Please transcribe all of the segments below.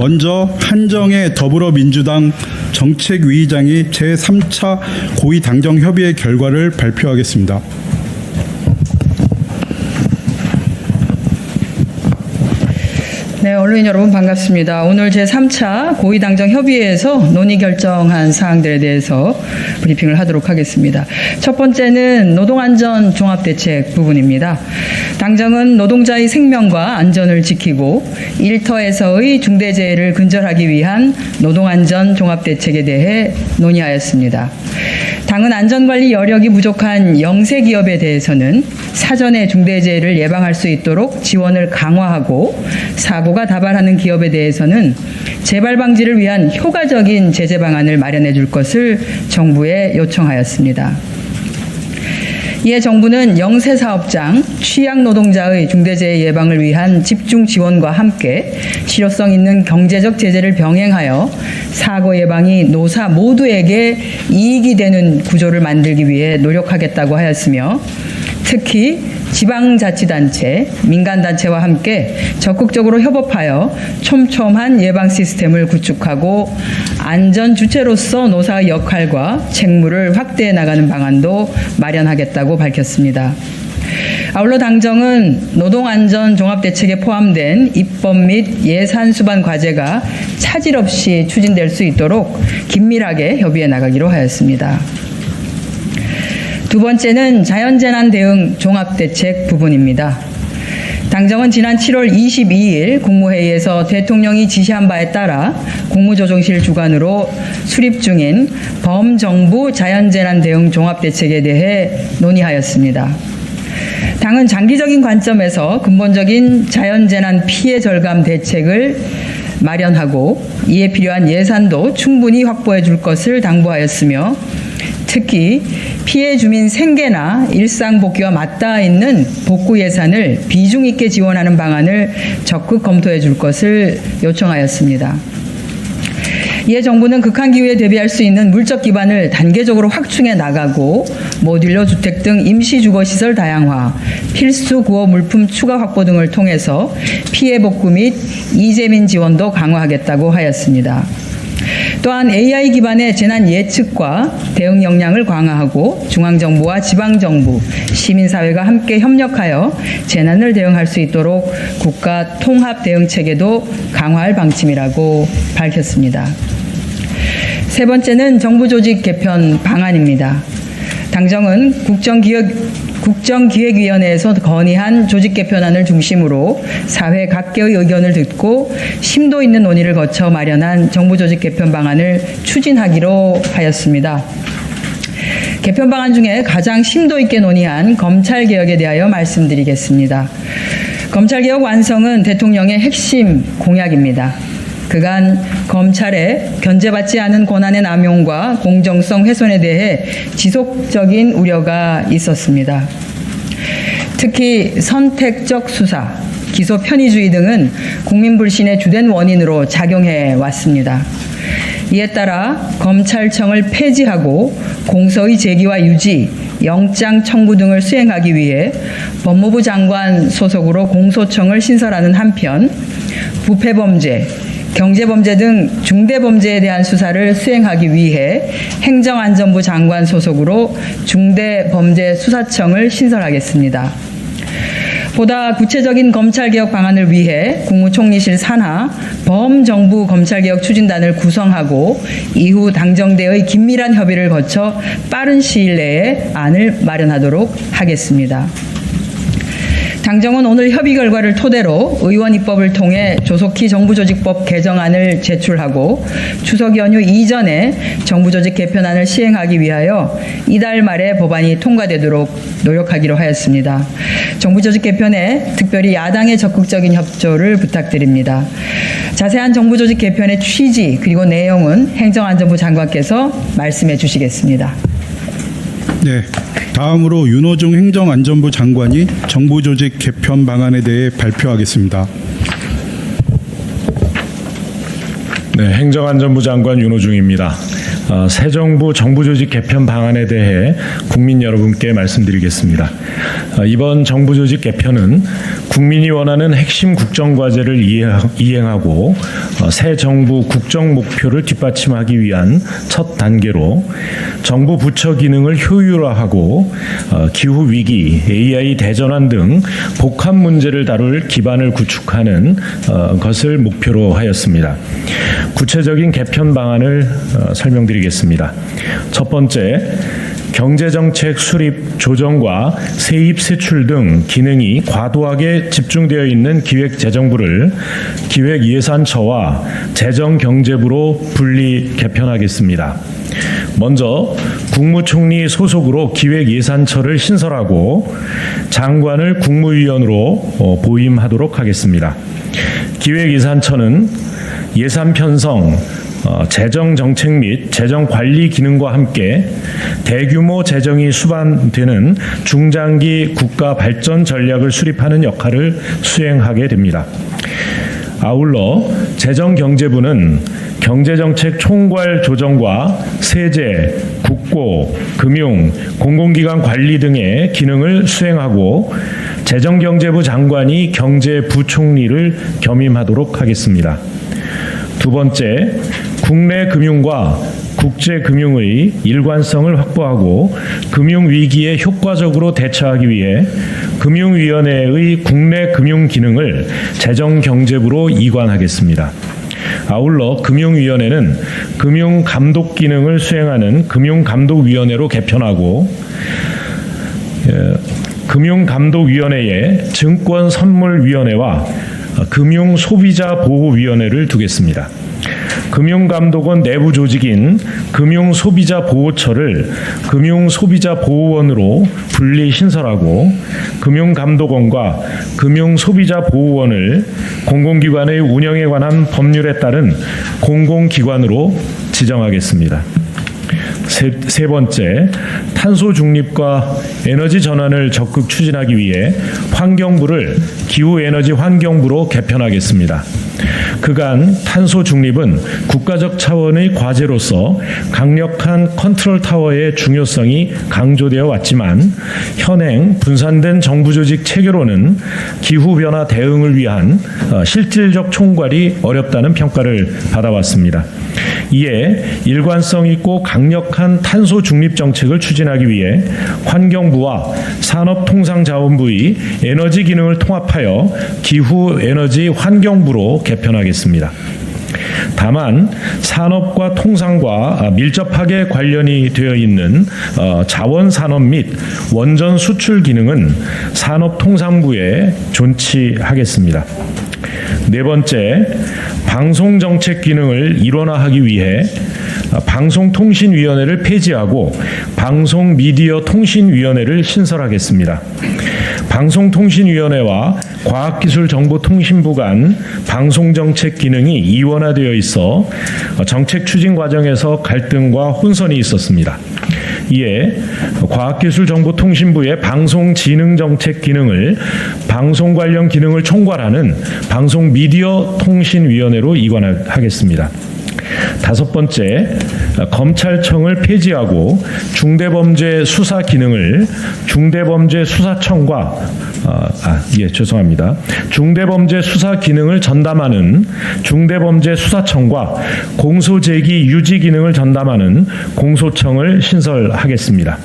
먼저 한정혜 더불어민주당 정책위의장이 제3차 고위 당정 협의회 결과를 발표하겠습니다. 네, 언론인 여러분 반갑습니다. 오늘 제3차 고위당정 협의회에서 논의 결정한 사항들에 대해서 브리핑을 하도록 하겠습니다. 첫 번째는 노동안전 종합대책 부분입니다. 당정은 노동자의 생명과 안전을 지키고 일터에서의 중대재해를 근절하기 위한 노동안전 종합대책에 대해 논의하였습니다. 당은 안전관리 여력이 부족한 영세 기업에 대해서는 사전에 중대재해를 예방할 수 있도록 지원을 강화하고 사고가 다 발하는 기업에 대해서는 재발 방지를 위한 효과적인 제재 방안을 마련해 줄 것을 정부에 요청하였습니다. 이에 정부는 영세 사업장, 취약 노동자의 중대재해 예방을 위한 집중 지원과 함께 실효성 있는 경제적 제재를 병행하여 사고 예방이 노사 모두에게 이익이 되는 구조를 만들기 위해 노력하겠다고 하였으며 특히 지방자치단체, 민간단체와 함께 적극적으로 협업하여 촘촘한 예방 시스템을 구축하고 안전 주체로서 노사의 역할과 책무를 확대해 나가는 방안도 마련하겠다고 밝혔습니다. 아울러 당정은 노동안전 종합대책에 포함된 입법 및 예산 수반 과제가 차질 없이 추진될 수 있도록 긴밀하게 협의해 나가기로 하였습니다. 두 번째는 자연재난 대응 종합대책 부분입니다. 당정은 지난 7월 22일 국무회의에서 대통령이 지시한 바에 따라 국무조정실 주관으로 수립 중인 범정부 자연재난 대응 종합대책에 대해 논의하였습니다. 당은 장기적인 관점에서 근본적인 자연재난 피해 절감 대책을 마련하고 이에 필요한 예산도 충분히 확보해 줄 것을 당부하였으며 특히 피해 주민 생계나 일상 복귀와 맞닿아 있는 복구 예산을 비중 있게 지원하는 방안을 적극 검토해 줄 것을 요청하였습니다. 이에 정부는 극한 기후에 대비할 수 있는 물적 기반을 단계적으로 확충해 나가고 모듈러 주택 등 임시 주거 시설 다양화, 필수 구호 물품 추가 확보 등을 통해서 피해 복구 및 이재민 지원도 강화하겠다고 하였습니다. 또한 AI 기반의 재난 예측과 대응 역량을 강화하고 중앙정부와 지방정부, 시민사회가 함께 협력하여 재난을 대응할 수 있도록 국가 통합 대응 체계도 강화할 방침이라고 밝혔습니다. 세 번째는 정부 조직 개편 방안입니다. 당정은 국정기획, 국정기획위원회에서 건의한 조직 개편안을 중심으로 사회 각계의 의견을 듣고 심도 있는 논의를 거쳐 마련한 정부 조직 개편 방안을 추진하기로 하였습니다. 개편 방안 중에 가장 심도 있게 논의한 검찰 개혁에 대하여 말씀드리겠습니다. 검찰 개혁 완성은 대통령의 핵심 공약입니다. 그간 검찰의 견제받지 않은 권한의 남용과 공정성 훼손에 대해 지속적인 우려가 있었습니다. 특히 선택적 수사, 기소 편의주의 등은 국민 불신의 주된 원인으로 작용해 왔습니다. 이에 따라 검찰청을 폐지하고 공소의 제기와 유지, 영장 청구 등을 수행하기 위해 법무부 장관 소속으로 공소청을 신설하는 한편 부패범죄, 경제범죄 등 중대범죄에 대한 수사를 수행하기 위해 행정안전부 장관 소속으로 중대범죄수사청을 신설하겠습니다. 보다 구체적인 검찰개혁 방안을 위해 국무총리실 산하 범정부 검찰개혁 추진단을 구성하고 이후 당정대의 긴밀한 협의를 거쳐 빠른 시일 내에 안을 마련하도록 하겠습니다. 당정은 오늘 협의 결과를 토대로 의원 입법을 통해 조속히 정부조직법 개정안을 제출하고 추석 연휴 이전에 정부조직 개편안을 시행하기 위하여 이달 말에 법안이 통과되도록 노력하기로 하였습니다. 정부조직 개편에 특별히 야당의 적극적인 협조를 부탁드립니다. 자세한 정부조직 개편의 취지 그리고 내용은 행정안전부 장관께서 말씀해 주시겠습니다. 네. 다음으로 윤호중 행정안전부 장관이 정부 조직 개편 방안에 대해 발표하겠습니다. 네, 행정안전부 장관 윤호중입니다. 어, 새 정부 정부 조직 개편 방안에 대해 국민 여러분께 말씀드리겠습니다. 어, 이번 정부 조직 개편은 국민이 원하는 핵심 국정 과제를 이행하고 어, 새 정부 국정 목표를 뒷받침하기 위한 첫 단계로 정부 부처 기능을 효율화하고 어, 기후 위기, AI 대전환 등 복합 문제를 다룰 기반을 구축하는 어, 것을 목표로 하였습니다. 구체적인 개편 방안을 어, 설명드리겠습니다. 첫 번째, 경제정책 수립 조정과 세입 세출 등 기능이 과도하게 집중되어 있는 기획재정부를 기획예산처와 재정경제부로 분리 개편하겠습니다. 먼저 국무총리 소속으로 기획예산처를 신설하고 장관을 국무위원으로 어, 보임하도록 하겠습니다. 기획예산처는 예산 편성, 어, 재정 정책 및 재정 관리 기능과 함께 대규모 재정이 수반되는 중장기 국가 발전 전략을 수립하는 역할을 수행하게 됩니다. 아울러 재정경제부는 경제정책 총괄 조정과 세제, 국고, 금융, 공공기관 관리 등의 기능을 수행하고 재정경제부 장관이 경제부총리를 겸임하도록 하겠습니다. 두 번째, 국내 금융과 국제 금융의 일관성을 확보하고 금융 위기에 효과적으로 대처하기 위해 금융위원회의 국내 금융 기능을 재정 경제부로 이관하겠습니다. 아울러 금융위원회는 금융감독 기능을 수행하는 금융감독위원회로 개편하고 예, 금융감독위원회에 증권선물위원회와 금융소비자보호위원회를 두겠습니다. 금융감독원 내부 조직인 금융소비자보호처를 금융소비자보호원으로 분리 신설하고 금융감독원과 금융소비자보호원을 공공기관의 운영에 관한 법률에 따른 공공기관으로 지정하겠습니다. 세, 세 번째, 탄소 중립과 에너지 전환을 적극 추진하기 위해 환경부를 기후 에너지 환경부로 개편하겠습니다. 그간 탄소 중립은 국가적 차원의 과제로서 강력한 컨트롤 타워의 중요성이 강조되어 왔지만 현행 분산된 정부 조직 체계로는 기후 변화 대응을 위한 어, 실질적 총괄이 어렵다는 평가를 받아왔습니다. 이에 일관성 있고 강력한 탄소 중립 정책을 추진하기 위해 환경부와 산업통상자원부의 에너지 기능을 통합하여 기후 에너지 환경부로 개편하겠습니다. 다만 산업과 통상과 밀접하게 관련이 되어 있는 어, 자원 산업 및 원전 수출 기능은 산업통상부에 존치하겠습니다. 네 번째, 방송 정책 기능을 일원화하기 위해 방송통신위원회를 폐지하고 방송미디어통신위원회를 신설하겠습니다. 방송통신위원회와 과학기술정보통신부 간 방송정책 기능이 이원화되어 있어 정책 추진 과정에서 갈등과 혼선이 있었습니다. 이에 과학기술정보통신부의 방송진흥정책 기능을 방송 관련 기능을 총괄하는 방송미디어통신위원회로 이관하겠습니다. 다섯 번째, 검찰청을 폐지하고 중대범죄 수사 기능을 중대범죄 수사청과 아, 아, 예, 죄송합니다. 중대범죄 수사 기능을 전담하는 중대범죄 수사청과 공소제기 유지 기능을 전담하는 공소청을 신설하겠습니다.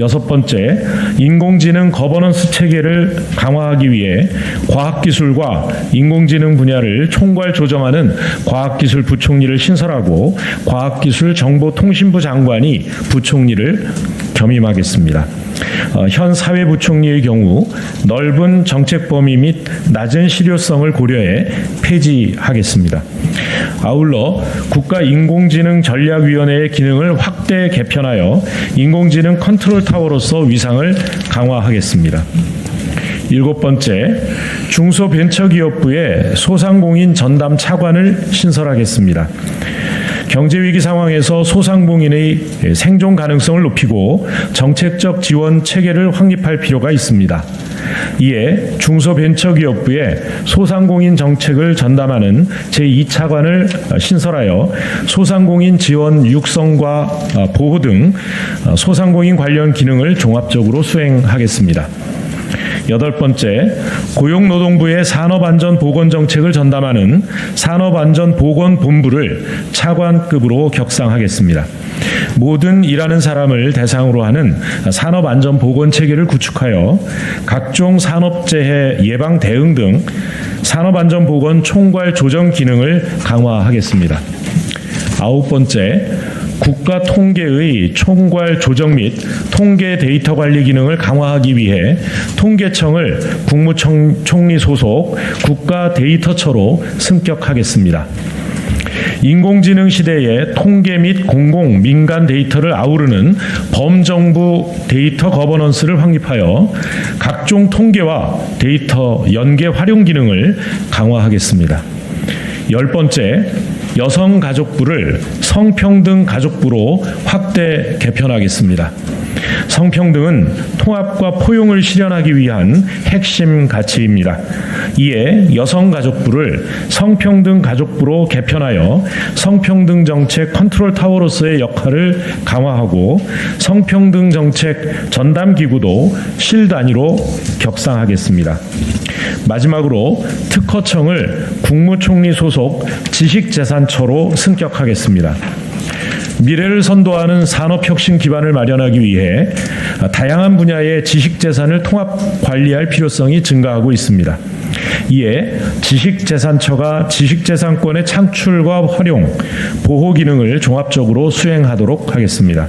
여섯 번째, 인공지능 거버넌스 체계를 강화하기 위해 과학기술과 인공지능 분야를 총괄 조정하는 과학기술 부총리를 신설하고 과학기술 정보통신부 장관이 부총리를 겸임하겠습니다. 어, 현 사회부총리의 경우 넓은 정책 범위 및 낮은 실효성을 고려해 폐지하겠습니다. 아울러 국가인공지능전략위원회의 기능을 확대 개편하여 인공지능 컨트롤 타워로서 위상을 강화하겠습니다. 일곱 번째, 중소벤처기업부의 소상공인 전담 차관을 신설하겠습니다. 경제 위기 상황에서 소상공인의 생존 가능성을 높이고 정책적 지원 체계를 확립할 필요가 있습니다. 이에 중소벤처기업부에 소상공인 정책을 전담하는 제2차관을 신설하여 소상공인 지원 육성과 보호 등 소상공인 관련 기능을 종합적으로 수행하겠습니다. 여덟 번째, 고용노동부의 산업안전보건정책을 전담하는 산업안전보건본부를 차관급으로 격상하겠습니다. 모든 일하는 사람을 대상으로 하는 산업안전보건 체계를 구축하여 각종 산업재해 예방 대응 등 산업안전보건 총괄 조정 기능을 강화하겠습니다. 아홉 번째, 국가 통계의 총괄 조정 및 통계 데이터 관리 기능을 강화하기 위해 통계청을 국무총리 소속 국가 데이터처로 승격하겠습니다. 인공지능 시대의 통계 및 공공 민간 데이터를 아우르는 범정부 데이터 거버넌스를 확립하여 각종 통계와 데이터 연계 활용 기능을 강화하겠습니다. 열 번째, 여성가족부를 성평등 가족부로 확대 개편하겠습니다. 성평등은 통합과 포용을 실현하기 위한 핵심 가치입니다. 이에 여성가족부를 성평등 가족부로 개편하여 성평등 정책 컨트롤 타워로서의 역할을 강화하고 성평등 정책 전담 기구도 실 단위로 격상하겠습니다. 마지막으로 특허청을 국무총리 소속 지식재산처로 승격하겠습니다. 미래를 선도하는 산업혁신 기반을 마련하기 위해 다양한 분야의 지식재산을 통합 관리할 필요성이 증가하고 있습니다. 이에 지식재산처가 지식재산권의 창출과 활용, 보호 기능을 종합적으로 수행하도록 하겠습니다.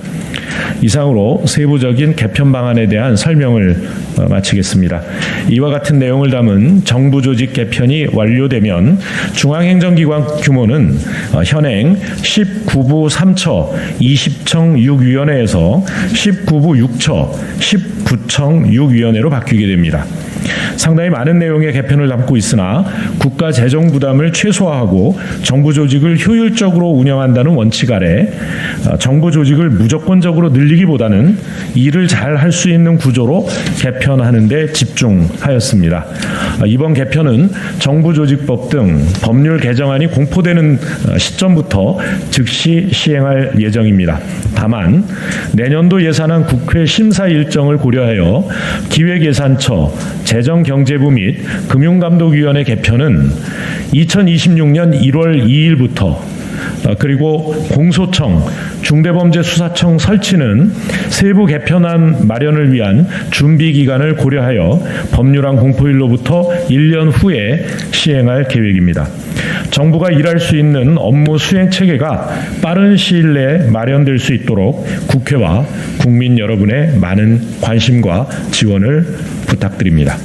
이상으로 세부적인 개편 방안에 대한 설명을 어, 마치겠습니다. 이와 같은 내용을 담은 정부 조직 개편이 완료되면 중앙행정기관 규모는 어, 현행 19부 3처 20청 6위원회에서 19부 6처 19청 6위원회로 바뀌게 됩니다. 상당히 많은 내용의 개편을 담고 있으나 국가 재정 부담을 최소화하고 정부 조직을 효율적으로 운영한다는 원칙 아래 어, 정부 조직을 무조건적으로 늘리기보다는 일을 잘 할 수 있는 구조로 개편하는 데 집중하였습니다. 어, 이번 개편은 정부 조직법 등 법률 개정안이 공포되는 어, 시점부터 즉시 시행할 예정입니다. 다만 내년도 예산안 국회 심사 일정을 고려하여 기획예산처, 재정경제부 및 금융감독위원회 개편은 2026년 1월 2일부터 어, 그리고 공소청, 중대범죄수사청 설치는 세부 개편안 마련을 위한 준비 기간을 고려하여 법률안 공포일로부터 1년 후에 시행할 계획입니다. 정부가 일할 수 있는 업무 수행 체계가 빠른 시일 내에 마련될 수 있도록 국회와 국민 여러분의 많은 관심과 지원을 부탁드립니다.